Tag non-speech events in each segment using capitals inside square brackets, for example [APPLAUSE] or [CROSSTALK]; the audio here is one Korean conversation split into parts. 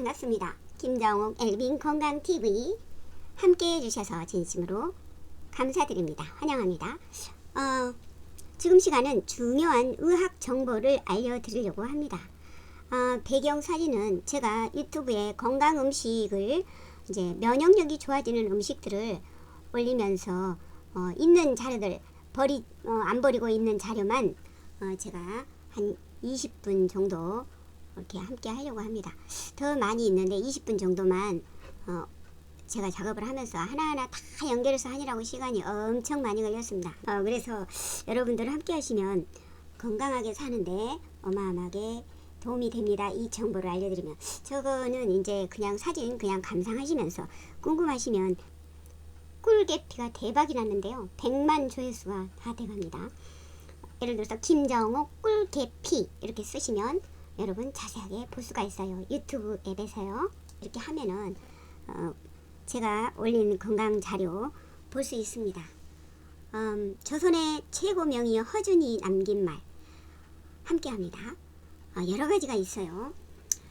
반갑습니다. 김정옥 엘빈 건강TV 함께 해주셔서 진심으로 감사드립니다. 환영합니다. 어, 지금 시간은 중요한 의학 정보를 알려드리려고 합니다. 어, 배경 사진은 제가 유튜브에 건강 음식을 이제 면역력이 좋아지는 음식들을 올리면서 어, 있는 자료들 버리 어, 안 버리고 있는 자료만 어, 제가 한 20분 정도 이렇게 함께 하려고 합니다. 더 많이 있는데 20분 정도만 어, 제가 작업을 하면서 하나하나 다 연결해서 하느라고 시간이 엄청 많이 걸렸습니다. 어, 그래서 여러분들 함께 하시면 건강하게 사는데 어마어마하게 도움이 됩니다. 이 정보를 알려드리면 저거는 이제 그냥 사진 그냥 감상하시면서 궁금하시면 꿀개피가 대박이 났는데요. 100만 조회수가 다 돼갑니다. 예를 들어서 김정옥 꿀개피 이렇게 쓰시면 여러분 자세하게 볼 수가 있어요. 유튜브 앱에서요. 이렇게 하면은 어, 제가 올린 건강 자료 볼 수 있습니다. 음, 조선의 최고 명의 허준이 남긴 말 함께합니다. 어, 여러 가지가 있어요.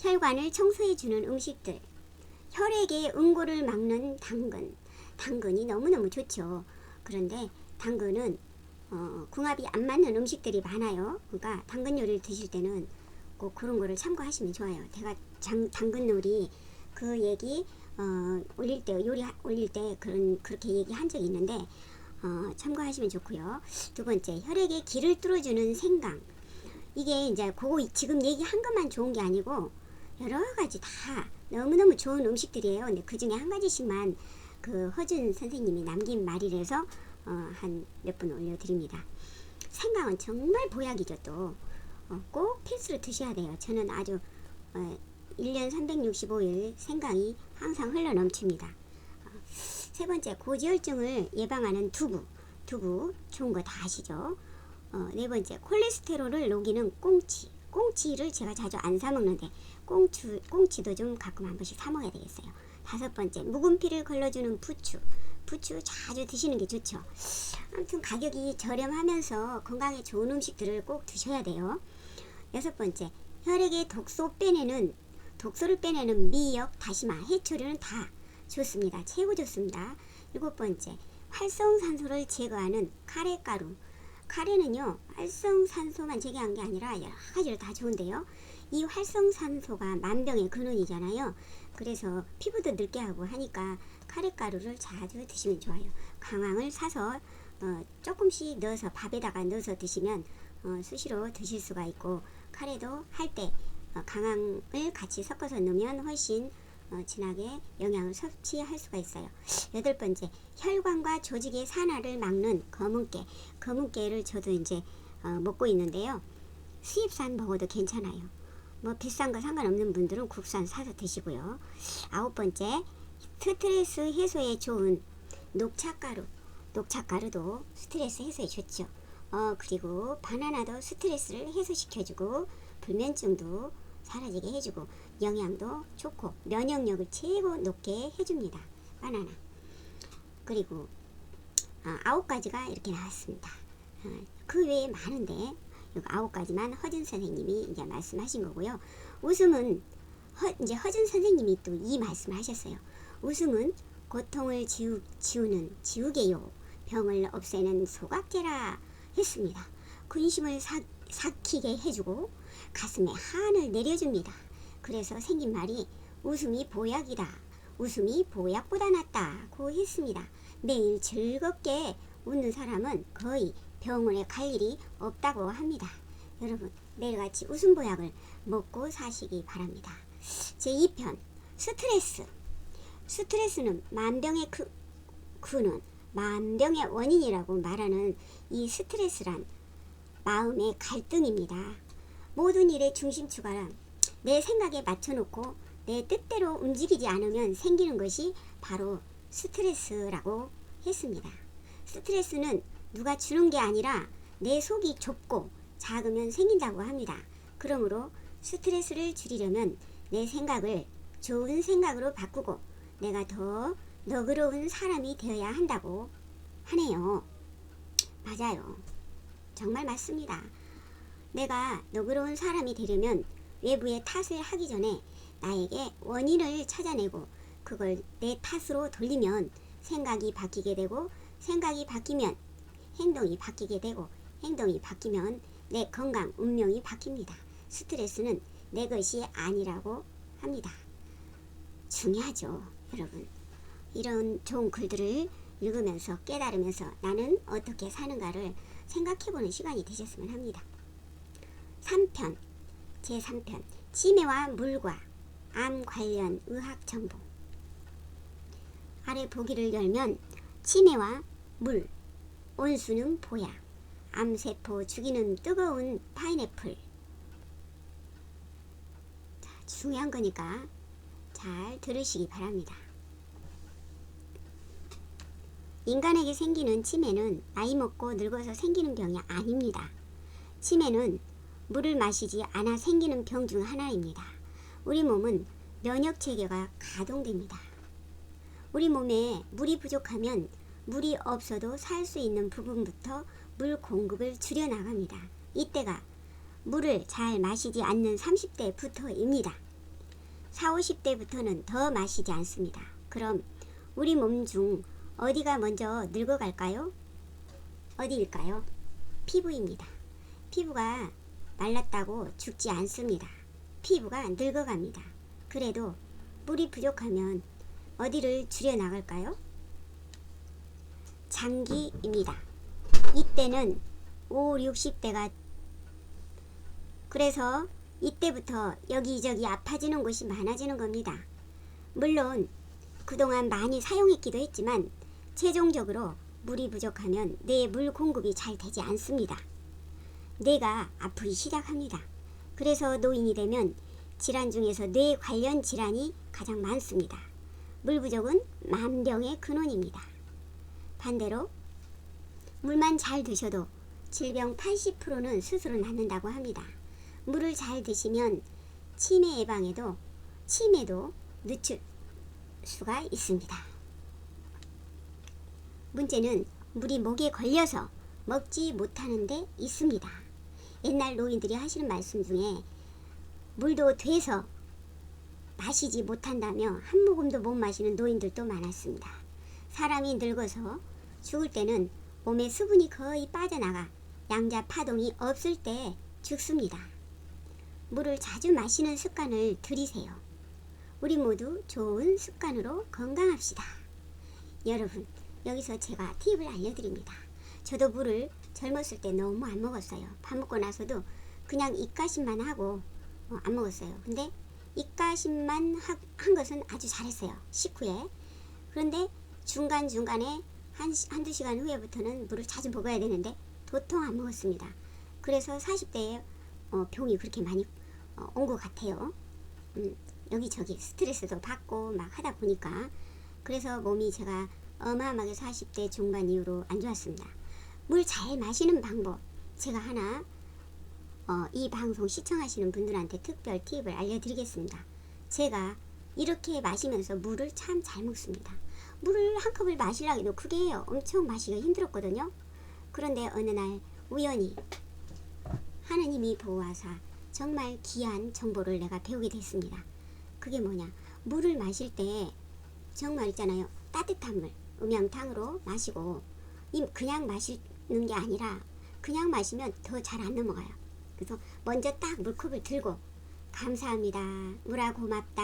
혈관을 청소해 주는 음식들, 혈액의 응고를 막는 당근, 당근이 너무너무 좋죠. 그런데 당근은 어, 궁합이 안 맞는 음식들이 많아요. 그러니까 당근 요리를 드실 때는 꼭 그런 거를 참고하시면 좋아요. 제가 장, 당근 요리 그 얘기 어, 올릴 때 요리 하- 올릴 때 그런 그렇게 얘기한 적이 있는데 어, 참고하시면 좋고요. 두 번째 혈액에 길을 뚫어주는 생강 이게 이제 그거 지금 얘기한 것만 좋은 게 아니고 여러 가지 다 너무너무 좋은 음식들이에요. 근데 그 중에 한 가지씩만 그 허준 선생님이 남긴 말이라서 어, 한몇 분 올려드립니다. 생강은 정말 보약이죠 또. 어, 꼭 필수로 드셔야 돼요. 저는 아주 어, 1년 365일 생강이 항상 흘러 넘칩니다. 어, 세 번째 고지혈증을 예방하는 두부. 두부 좋은 거 다 아시죠? 어, 네 번째 콜레스테롤을 녹이는 꽁치. 꽁치를 제가 자주 안 사 먹는데 꽁치 꽁치도 좀 가끔 한 번씩 사 먹어야 되겠어요. 다섯 번째 묵은 피를 걸러주는 부추. 부추 자주 드시는 게 좋죠. 아무튼 가격이 저렴하면서 건강에 좋은 음식들을 꼭 드셔야 돼요. 여섯 번째, 혈액의 독소 빼내는 독소를 빼내는 미역, 다시마, 해초류는 다 좋습니다. 최고 좋습니다. 일곱 번째, 활성산소를 제거하는 카레가루. 카레는요, 활성산소만 제거한 게 아니라 여러 가지로 다 좋은데요. 이 활성산소가 만병의 근원이잖아요. 그래서 피부도 늙게 하고 하니까 카레가루를 자주 드시면 좋아요. 강황을 사서 어, 조금씩 넣어서 밥에다가 넣어서 드시면 어, 수시로 드실 수가 있고 카레도 할때 어, 강황을 같이 섞어서 넣으면 훨씬 어, 진하게 영양을 섭취할 수가 있어요. 여덟 번째 혈관과 조직의 산화를 막는 검은깨. 검은깨를 저도 이제 어, 먹고 있는데요. 수입산 먹어도 괜찮아요. 뭐 비싼 거 상관없는 분들은 국산 사서 드시고요. 아홉 번째 스트레스 해소에 좋은 녹차가루. 녹차가루도 스트레스 해소에 좋죠. 어, 그리고 바나나도 스트레스를 해소시켜주고 불면증도 사라지게 해주고 영양도 좋고 면역력을 최고 높게 해줍니다. 바나나. 그리고 아, 아홉 가지가 이렇게 나왔습니다. 어, 그 외에 많은데 요 아홉 가지만 허준 선생님이 이제 말씀하신 거고요. 웃음은 허, 이제 허준 선생님이 또 이 말씀하셨어요. 웃음은 고통을 지우, 지우는 지우개요. 병을 없애는 소각제라 했습니다. 근심을 사, 삭히게 해주고 가슴에 한을 내려줍니다. 그래서 생긴 말이 웃음이 보약이다. 웃음이 보약보다 낫다고 했습니다. 매일 즐겁게 웃는 사람은 거의 병원에 갈 일이 없다고 합니다. 여러분 매일같이 웃음 보약을 먹고 사시기 바랍니다. 제2편 스트레스 스트레스는 만병의 그, 근원 만병의 원인이라고 말하는 이 스트레스란 마음의 갈등입니다. 모든 일의 중심축가 내 생각에 맞춰놓고 내 뜻대로 움직이지 않으면 생기는 것이 바로 스트레스라고 했습니다. 스트레스는 누가 주는 게 아니라 내 속이 좁고 작으면 생긴다고 합니다. 그러므로 스트레스를 줄이려면 내 생각을 좋은 생각으로 바꾸고 내가 더 너그러운 사람이 되어야 한다고 하네요. 맞아요. 정말 맞습니다. 내가 너그러운 사람이 되려면 외부의 탓을 하기 전에 나에게 원인을 찾아내고 그걸 내 탓으로 돌리면 생각이 바뀌게 되고 생각이 바뀌면 행동이 바뀌게 되고 행동이 바뀌면 내 건강, 운명이 바뀝니다. 스트레스는 내 것이 아니라고 합니다. 중요하죠, 여러분. 이런 좋은 글들을 읽으면서 깨달으면서 나는 어떻게 사는가를 생각해보는 시간이 되셨으면 합니다. 3편, 제3편, 치매와 물과 암 관련 의학 정보. 아래 보기를 열면 치매와 물, 온수는 보약, 암세포 죽이는 뜨거운 파인애플. 자, 중요한 거니까 잘 들으시기 바랍니다. 인간에게 생기는 치매는 나이 먹고 늙어서 생기는 병이 아닙니다. 치매는 물을 마시지 않아 생기는 병 중 하나입니다. 우리 몸은 면역 체계가 가동됩니다. 우리 몸에 물이 부족하면 물이 없어도 살 수 있는 부분부터 물 공급을 줄여 나갑니다. 이때가 물을 잘 마시지 않는 30대부터입니다. 40, 50대부터는 더 마시지 않습니다. 그럼 우리 몸 중 어디가 먼저 늙어갈까요? 어디일까요? 피부입니다. 피부가 말랐다고 죽지 않습니다. 피부가 늙어갑니다. 그래도 물이 부족하면 어디를 줄여 나갈까요? 장기입니다. 이때는 5, 60대가 그래서 이때부터 여기저기 아파지는 곳이 많아지는 겁니다. 물론 그동안 많이 사용했기도 했지만 최종적으로 물이 부족하면 뇌물 공급이 잘 되지 않습니다. 뇌가 아프기 시작합니다. 그래서 노인이 되면 질환 중에서 뇌 관련 질환이 가장 많습니다. 물 부족은 만병의 근원입니다. 반대로 물만 잘 드셔도 질병 80%는 스스로 낫는다고 합니다. 물을 잘 드시면 치매 예방에도 치매도 늦출 수가 있습니다. 문제는 물이 목에 걸려서 먹지 못하는 데 있습니다. 옛날 노인들이 하시는 말씀 중에 물도 돼서 마시지 못한다며 한 모금도 못 마시는 노인들도 많았습니다. 사람이 늙어서 죽을 때는 몸에 수분이 거의 빠져나가 양자 파동이 없을 때 죽습니다. 물을 자주 마시는 습관을 들이세요. 우리 모두 좋은 습관으로 건강합시다. 여러분, 여기서 제가 팁을 알려드립니다. 저도 물을 젊었을 때 너무 안 먹었어요. 밥 먹고 나서도 그냥 입가심만 하고 어, 안 먹었어요. 근데 입가심만 하, 한 것은 아주 잘했어요. 식후에. 그런데 중간중간에 한, 한두 시간 후에부터는 물을 자주 먹어야 되는데 도통 안 먹었습니다. 그래서 40대에 어, 병이 그렇게 많이 어, 온것 같아요. 음, 여기저기 스트레스도 받고 막 하다 보니까 그래서 몸이 제가 어마어마하게 40대 중반 이후로 안 좋았습니다. 물 잘 마시는 방법 제가 하나 어, 이 방송 시청하시는 분들한테 특별 팁을 알려드리겠습니다. 제가 이렇게 마시면서 물을 참 잘 먹습니다. 물을 한 컵을 마시려고 해도 그게 엄청 마시기가 힘들었거든요. 그런데 어느 날 우연히 하느님이 보호하사 정말 귀한 정보를 내가 배우게 됐습니다. 그게 뭐냐? 물을 마실 때 정말 있잖아요. 따뜻한 물, 음양탕으로 마시고 이 그냥 마시는 게 아니라 그냥 마시면 더 잘 안 넘어가요. 그래서 먼저 딱 물컵을 들고 감사합니다. 물아 고맙다.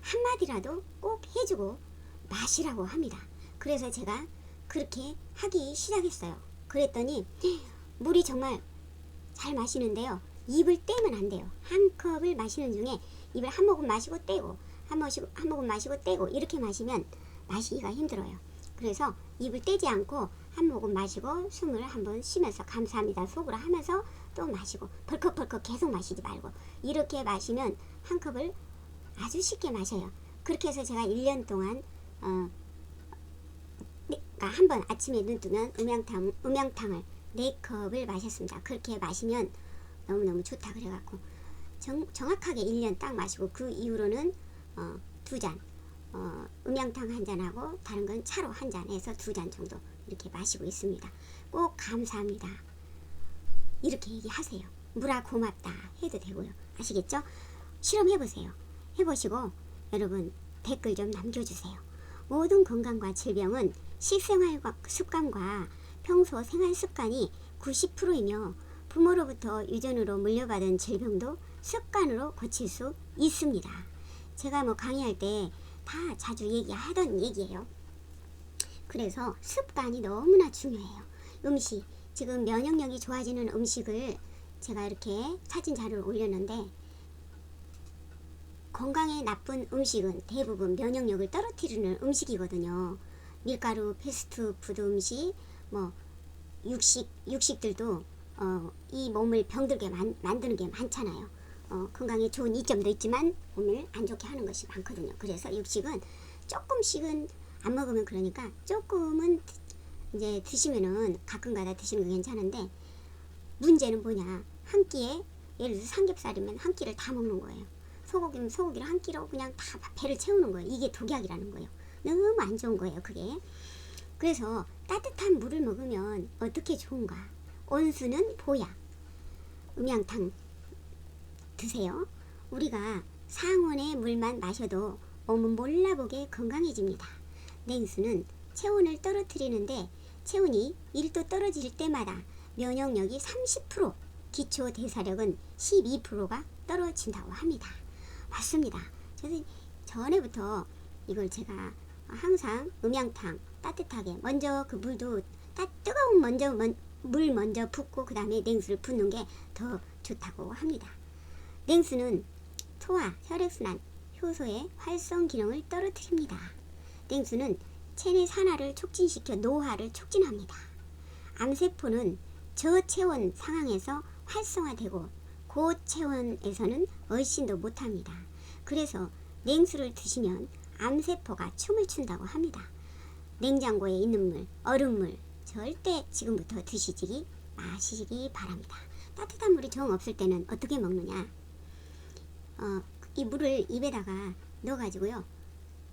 한마디라도 꼭 해주고 마시라고 합니다. 그래서 제가 그렇게 하기 시작했어요. 그랬더니 물이 정말 잘 마시는데요. 입을 떼면 안 돼요. 한 컵을 마시는 중에 입을 한 모금 마시고 떼고 한 모금 마시고 떼고 이렇게 마시면 마시기가 힘들어요. 그래서 입을 떼지 않고 한 모금 마시고 숨을 한 번 쉬면서 감사합니다 속으로 하면서 또 마시고 벌컥벌컥 계속 마시지 말고 이렇게 마시면 한 컵을 아주 쉽게 마셔요. 그렇게 해서 제가 1년 동안 어, 그러니까 한 번 아침에 눈 뜨면 음양탕, 음양탕을 네 컵을 마셨습니다. 그렇게 마시면 너무너무 좋다 그래갖고 정, 정확하게 1년 딱 마시고 그 이후로는 어, 두 잔, 어, 음양탕 한 잔하고 다른 건 차로 한잔 해서 두 잔 정도 이렇게 마시고 있습니다. 꼭 감사합니다. 이렇게 얘기하세요. 물아 고맙다 해도 되고요. 아시겠죠? 실험해보세요. 해보시고 여러분 댓글 좀 남겨주세요. 모든 건강과 질병은 식생활과 습관과 평소 생활 습관이 90%이며 부모로부터 유전으로 물려받은 질병도 습관으로 고칠 수 있습니다. 제가 뭐 강의할 때 다 자주 얘기하던 얘기예요. 그래서 습관이 너무나 중요해요. 음식, 지금 면역력이 좋아지는 음식을 제가 이렇게 사진 자료를 올렸는데 건강에 나쁜 음식은 대부분 면역력을 떨어뜨리는 음식이거든요. 밀가루, 패스트푸드 음식, 뭐 육식, 육식들도 어, 이 몸을 병들게 만, 만드는 게 많잖아요. 어, 건강에 좋은 이점도 있지만 몸을 안 좋게 하는 것이 많거든요. 그래서 육식은 조금씩은 안 먹으면 그러니까 조금은 드- 이제 드시면은 가끔가다 드시는 거 괜찮은데 문제는 뭐냐 한 끼에 예를 들어서 삼겹살이면 한 끼를 다 먹는 거예요. 소고기면 소고기를 한 끼로 그냥 다 배를 채우는 거예요. 이게 독약이라는 거예요. 너무 안 좋은 거예요. 그게. 그래서 따뜻한 물을 먹으면 어떻게 좋은가? 온수는 보약. 음양탕 드세요. 우리가 상온의 물만 마셔도 몸은 몰라보게 건강해집니다. 냉수는 체온을 떨어뜨리는데 체온이 1도 떨어질 때마다 면역력이 30%, 기초 대사력은 12%가 떨어진다고 합니다. 맞습니다. 저는 전에부터 이걸 제가 항상 음양탕 따뜻하게 먼저 그 물도 따 뜨거운 먼저 먼- 물 먼저 붓고 그 다음에 냉수를 붓는 게 더 좋다고 합니다. 냉수는 소화, 혈액순환, 효소의 활성 기능을 떨어뜨립니다. 냉수는 체내 산화를 촉진시켜 노화를 촉진합니다. 암세포는 저체온 상황에서 활성화되고 고체온에서는 얼씬도 못합니다. 그래서 냉수를 드시면 암세포가 춤을 춘다고 합니다. 냉장고에 있는 물, 얼음물 절대 지금부터 드시지 마시기 바랍니다. 따뜻한 물이 정 없을 때는 어떻게 먹느냐? 어, 이 물을 입에다가 넣어가지고요.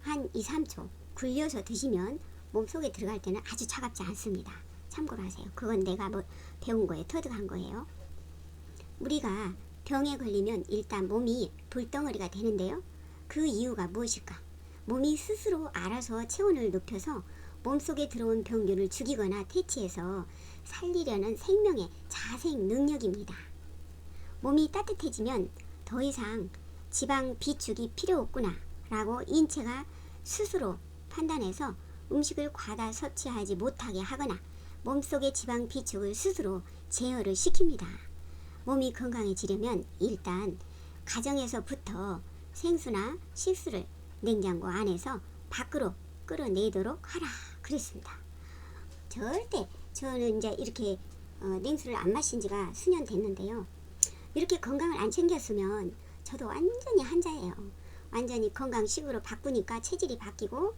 한 2, 3초 굴려서 드시면 몸속에 들어갈 때는 아주 차갑지 않습니다. 참고로 하세요. 그건 내가 뭐 배운 거예요. 터득한 거예요. 우리가 병에 걸리면 일단 몸이 불덩어리가 되는데요. 그 이유가 무엇일까? 몸이 스스로 알아서 체온을 높여서 몸속에 들어온 병균을 죽이거나 퇴치해서 살리려는 생명의 자생 능력입니다. 몸이 따뜻해지면 더 이상 지방 비축이 필요 없구나 라고 인체가 스스로 판단해서 음식을 과다 섭취하지 못하게 하거나 몸속의 지방 비축을 스스로 제어를 시킵니다. 몸이 건강해지려면 일단 가정에서부터 생수나 식수를 냉장고 안에서 밖으로 끌어내도록 하라 그랬습니다. 절대 저는 이제 이렇게 어, 냉수를 안 마신 지가 수년 됐는데요. 이렇게 건강을 안 챙겼으면 저도 완전히 한자예요. 완전히 건강식으로 바꾸니까 체질이 바뀌고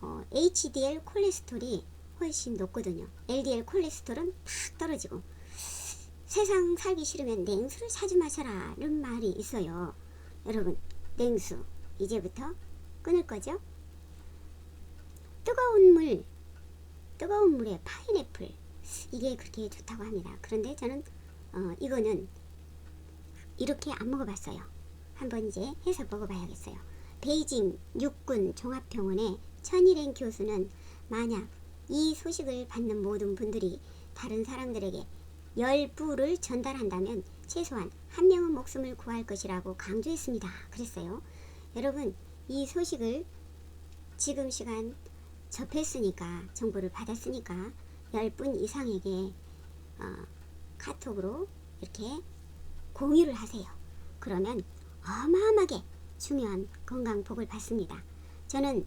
어, HDL 콜레스테롤이 훨씬 높거든요. LDL 콜레스테롤은 팍 떨어지고 세상 살기 싫으면 냉수를 사지 마셔라는 말이 있어요. 여러분 냉수 이제부터 끊을 거죠? 뜨거운 물 뜨거운 물에 파인애플 이게 그렇게 좋다고 합니다. 그런데 저는 어, 이거는 이렇게 안 먹어봤어요. 한번 이제 해서 먹어봐야겠어요. 베이징 육군 종합병원의 천일행 교수는 만약 이 소식을 받는 모든 분들이 다른 사람들에게 열 부를 전달한다면 최소한 한 명은 목숨을 구할 것이라고 강조했습니다. 그랬어요. 여러분 이 소식을 지금 시간 접했으니까 정보를 받았으니까 10분 이상에게 어, 카톡으로 이렇게 공유를 하세요. 그러면 어마어마하게 중요한 건강 복을 받습니다. 저는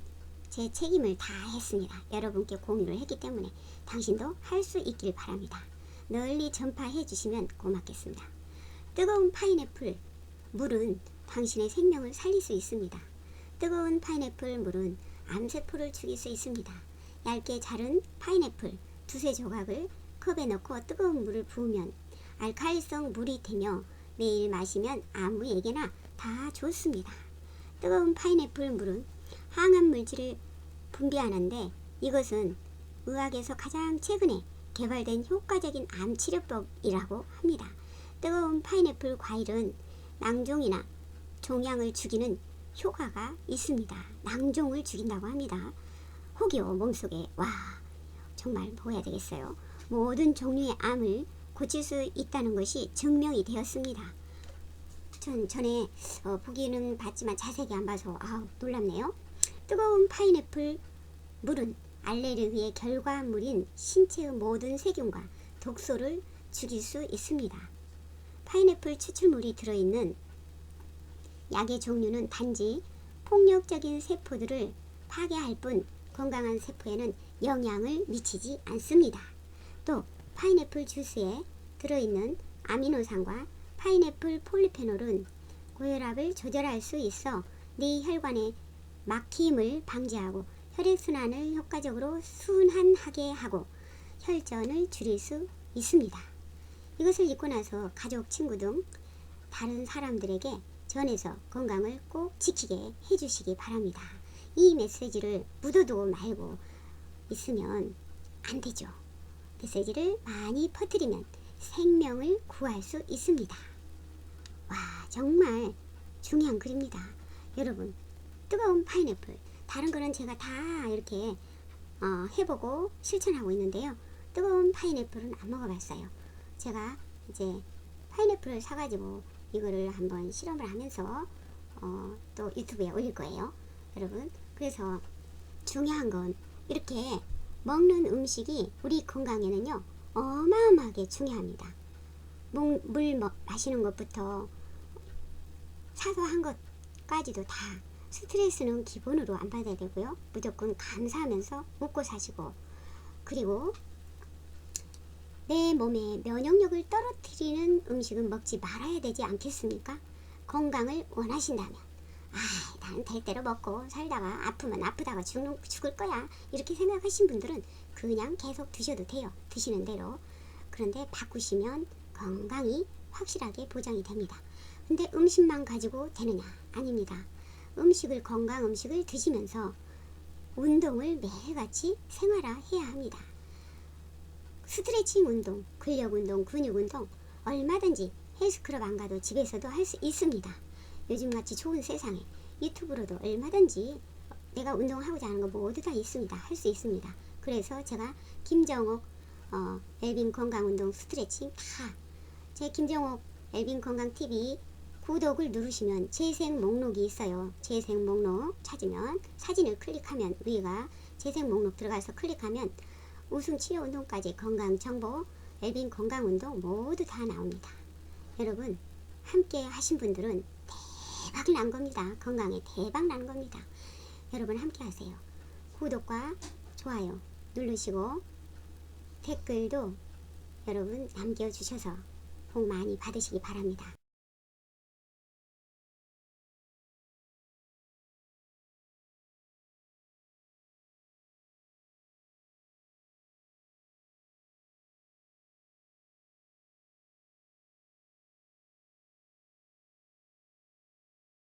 제 책임을 다 했습니다. 여러분께 공유를 했기 때문에 당신도 할 수 있길 바랍니다. 널리 전파해 주시면 고맙겠습니다. 뜨거운 파인애플 물은 당신의 생명을 살릴 수 있습니다. 뜨거운 파인애플 물은 암세포를 죽일 수 있습니다. 얇게 자른 파인애플 두세 조각을 컵에 넣고 뜨거운 물을 부으면 알칼리성 물이 되며 매일 마시면 아무에게나 다 좋습니다. 뜨거운 파인애플 물은 항암 물질을 분비하는데 이것은 의학에서 가장 최근에 개발된 효과적인 암 치료법이라고 합니다. 뜨거운 파인애플 과일은 낭종이나 종양을 죽이는 효과가 있습니다. 낭종을 죽인다고 합니다. 혹이요 몸속에 와 정말 먹어야 되겠어요. 모든 종류의 암을 고칠 수 있다는 것이 증명이 되었습니다. 전 전에 어, 보기는 봤지만 자세히 안 봐서 아 놀랍네요. 뜨거운 파인애플 물은 알레르기의 결과물인 신체의 모든 세균과 독소를 죽일 수 있습니다. 파인애플 추출물이 들어있는 약의 종류는 단지 폭력적인 세포들을 파괴할 뿐 건강한 세포에는 영향을 미치지 않습니다. 또 파인애플 주스에 들어있는 아미노산과 파인애플 폴리페놀은 고혈압을 조절할 수 있어 네 혈관의 막힘을 방지하고 혈액순환을 효과적으로 순환하게 하고 혈전을 줄일 수 있습니다. 이것을 잊고 나서 가족, 친구 등 다른 사람들에게 전해서 건강을 꼭 지키게 해주시기 바랍니다. 이 메시지를 묻어두고 말고 있으면 안 되죠. 메시지를 많이 퍼뜨리면 생명을 구할 수 있습니다. 와, 정말 중요한 글입니다. 여러분, 뜨거운 파인애플. 다른 거는 제가 다 이렇게 어, 해보고 실천하고 있는데요. 뜨거운 파인애플은 안 먹어봤어요. 제가 이제 파인애플을 사가지고 이거를 한번 실험을 하면서 어, 또 유튜브에 올릴 거예요. 여러분, 그래서 중요한 건 이렇게 먹는 음식이 우리 건강에는요 어마어마하게 중요합니다. 물, 물 먹- 마시는 것부터 사소한 것까지도 다 스트레스는 기본으로 안 받아야 되고요. 무조건 감사하면서 먹고 사시고 그리고 내 몸의 면역력을 떨어뜨리는 음식은 먹지 말아야 되지 않겠습니까? 건강을 원하신다면 [LAUGHS] 아, 난 될 대로 먹고 살다가 아프면 아프다가 죽는, 죽을 거야. 이렇게 생각하신 분들은 그냥 계속 드셔도 돼요. 드시는 대로. 그런데 바꾸시면 건강이 확실하게 보장이 됩니다. 근데 음식만 가지고 되느냐? 아닙니다. 음식을 건강 음식을 드시면서 운동을 매일같이 생활화해야 합니다. 스트레칭 운동, 근력 운동, 근육 운동 얼마든지 헬스클럽 안 가도 집에서도 할 수 있습니다. 요즘같이 좋은 세상에 유튜브로도 얼마든지 내가 운동하고자 하는 거 모두 다 있습니다. 할 수 있습니다. 그래서 제가 김정옥 어, 엘빈 건강 운동 스트레칭 다 제 김정옥 엘빈 건강 TV 구독을 누르시면 재생 목록이 있어요. 재생 목록 찾으면 사진을 클릭하면 위가 재생 목록 들어가서 클릭하면 우승 치료 운동까지 건강 정보, 엘빈 건강 운동 모두 다 나옵니다. 여러분 함께 하신 분들은 대박 난 겁니다. 건강에 대박 난 겁니다. 여러분 함께 하세요. 구독과 좋아요 누르시고 댓글도 여러분 남겨주셔서 복 많이 받으시기 바랍니다.